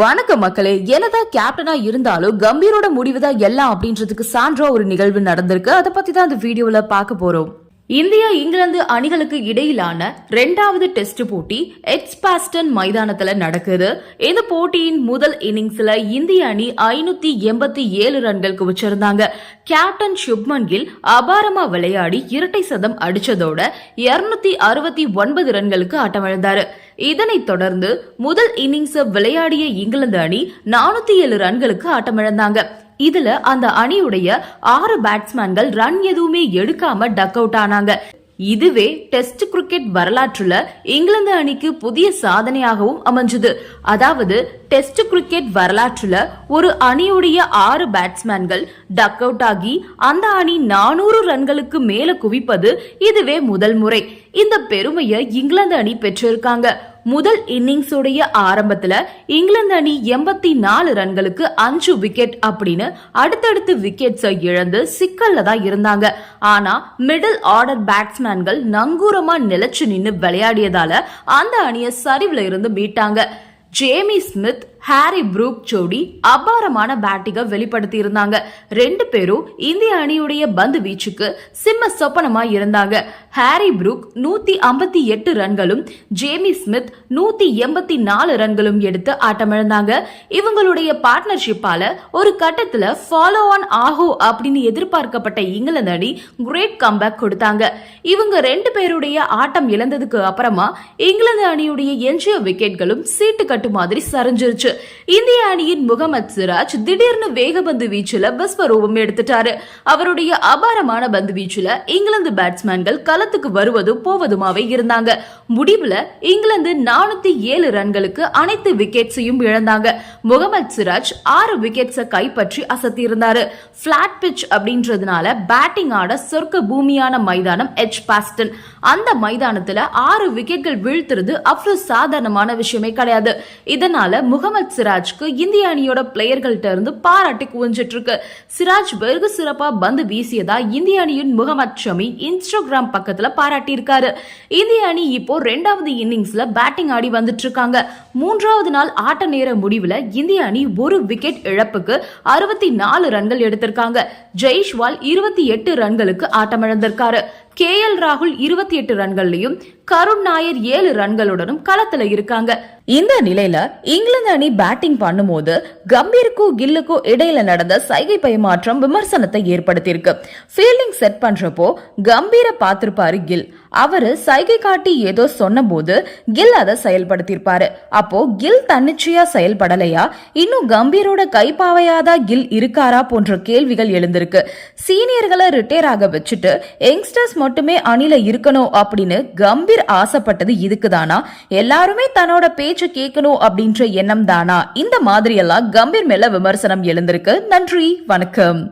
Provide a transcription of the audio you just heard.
வணக்கம் மக்களே என்னதான் கேப்டனா இருந்தாலும் கம்பீரோட முடிவு தான் எல்லாம் அப்படின்றதுக்கு சான்றா ஒரு நிகழ்வு நடந்திருக்கு. அதை பத்தி தான் இந்த வீடியோல பார்க்க போறோம். இந்தியா இங்கிலாந்து அணிகளுக்கு இடையிலான ரெண்டாவது டெஸ்ட் போட்டி எட்ஸ்பாஸ்டன் மைதானத்துல நடக்குது. இந்த போட்டியின் முதல் இன்னிங்ஸ்ல இந்திய அணி ஐநூத்தி எண்பத்தி ஏழு ரன்கள் குவிச்சிருந்தாங்க. கேப்டன் சுப்மன் கில் அபாரமா விளையாடி இரட்டை சதம் அடிச்சதோட இருநூத்தி அறுபத்தி ஒன்பது ரன்களுக்கு ஆட்டமிழந்தாரு. இதனைத் தொடர்ந்து முதல் இன்னிங்ஸ் விளையாடிய இங்கிலாந்து அணி நானூத்தி ஏழு ரன்களுக்கு ஆட்டமிழந்தாங்க. இதுல அந்த அணியுடைய ஆறு பேட்ஸ்மேன்கள் ரன் எதுவுமே எடுக்காம டக் அவுட் ஆனாங்க. இதுவே டெஸ்ட் கிரிக்கெட் வரலாற்றுல இங்கிலாந்து அணிக்கு புதிய சாதனையாகவும் அமைஞ்சது. அதாவது டெஸ்ட் கிரிக்கெட் வரலாற்றுல ஒரு அணியுடைய ஆறு பேட்ஸ்மேன்கள் டக் அவுட் ஆகி அந்த அணி நானூறு ரன்களுக்கு மேல குவிப்பது இதுவே முதல் முறை. இந்த பெருமையை இங்கிலாந்து அணி பெற்றிருக்காங்க. முதல் இன்னிங்ஸுடைய ஆரம்பத்துல இங்கிலாந்து அணி எண்பத்தி நாலு ரன்களுக்கு அஞ்சு விக்கெட் அப்படின்னு அடுத்தடுத்து விக்கெட்ஸை இழந்து சிக்கல்ல தான் இருந்தாங்க. ஆனா மிடில் ஆர்டர் பேட்ஸ்மேன்கள் நங்கூரமா நிலைச்சு நின்று விளையாடியதால அந்த அணியை சரிவுல இருந்து மீட்டாங்க. ஜேமி ஸ்மித் ஹாரி ப்ரூக் ஜோடி அபாரமான பேட்டிங்க வெளிப்படுத்தி இருந்தாங்க ரெண்டு பேரும் இந்திய அணியுடைய பந்து வீச்சுக்கு சிம்ம சொப்பனமா இருந்தாங்க. ஹாரி ப்ரூக் நூத்தி ஐம்பத்தி எட்டு ரன்களும் ஜேமி ஸ்மித் நூத்தி எண்பத்தி நாலு ரன்களும் எடுத்து ஆட்டமிழந்தாங்க. இவங்களுடைய பார்ட்னர்ஷிப்பால ஒரு கட்டத்துல ஃபாலோ ஆன் ஆஹோ அப்படின்னு எதிர்பார்க்கப்பட்ட இங்கிலாந்து அணி கிரேட் கம்பேக் கொடுத்தாங்க. இவங்க ரெண்டு பேருடைய ஆட்டம் இழந்ததுக்கு அப்புறமா இங்கிலாந்து அணியுடைய எஞ்சிய விக்கெட்களும் சீட்டு கட்டு மாதிரி சரிஞ்சிருச்சு. இந்திய அணியின் முகமது சிராஜ் திடீர்னு வேகபந்து வீச்சுல விஸ்வரூபம் எடுத்துட்டாரு. அவருடைய அபாரமான பந்து வீச்சுல இங்கிலாந்து பேட்ஸ்மேன்கள் களத்துக்கு வருவதும் போவதுமாவே இருந்தாங்க. முடிவுல இங்கிலாந்து நானூத்தி ஏழு ரன்களுக்கு அனைத்து விக்கெட்ஸையும் இழந்தாங்க. முகமது சிராஜ் ஆறு விக்கெட்ஸை கைப்பற்றி அசத்தியிருந்தாரு. பிளாட் பிட்ச் அப்படின்றதுனால பேட்டிங் ஆட சொர்க்க பூமியான மைதானம் எச் பாஸ்டன் அந்த மைதானத்துல ஆறு விக்கெட்கள் வீழ்த்துறது அவ்வளவு சாதாரணமான விஷயமே கிடையாது. இதனால முகமது முகமது சிராஜ்க்கு இந்திய அணியோட பிளேயர்கள்ட்ட இருந்து பாராட்டு குவிஞ்சிட்டு இருக்கு சிராஜ் வெகு சிறப்பா பந்து வீசியதா இந்திய அணியின் முகமது ஷமி இன்ஸ்டாகிராம் பக்கத்துல பாராட்டியிருக்காரு. இந்திய அணி இப்போ ரெண்டாவது இன்னிங்ஸ்ல பேட்டிங் ஆடி வந்துட்டு இருக்காங்க மூன்றாவது நாள் ஆட்ட நேர முடிவுல இந்திய அணி ஒரு விக்கெட் இழப்புக்கு அறுபத்தி நாலு ரன்கள் எடுத்திருக்காங்க. ஜெய்ஷ்வால் இருபத்தி எட்டு ரன்களுக்கு ஆட்டமிழந்திருக்காரு. கே எல் ராகுல் இருபத்தி எட்டு ரன்கள்லயும் கருண் நாயர் ஏழு ரன்களுடனும் களத்துல இருக்காங்க. இந்த நிலையில இங்கிலாந்து அணி பேட்டிங் பண்ணும்போது கம்பீருக்கும் கில்லுக்கும் இடையில நடந்த சைகை பரிமாற்றம் விமர்சனத்தை ஏற்படுத்தியிருக்கு. ஃபீல்டிங் செட் பண்றப்போ கம்பீரை பார்த்திருப்பாரு கில். அவரு சைகை காட்டி ஏதோ சொன்னபோது கில் அதை செயல்படுத்தியிருப்பாரு. அப்போ கில் தன்னிச்சையா செயல்படலையா? இன்னும் கம்பீரோட கைப்பாவையாதா கில் இருக்காரா போன்ற கேள்விகள் எழுந்திருக்கு. சீனியர்களை ரிட்டையர் ஆக வச்சுட்டு யங்ஸ்டர்ஸ் மட்டுமே அணில இருக்கணும் அப்படின்னு கம்பீர் ஆசைப்பட்டது இதுக்குதானா? எல்லாருமே தன்னோட பேச்சு கேட்கணும் அப்படின்ற எண்ணம் தானா இந்த மாதிரி எல்லாம் கம்பீர் மேல விமர்சனம் எழுந்திருக்கு. நன்றி வணக்கம்.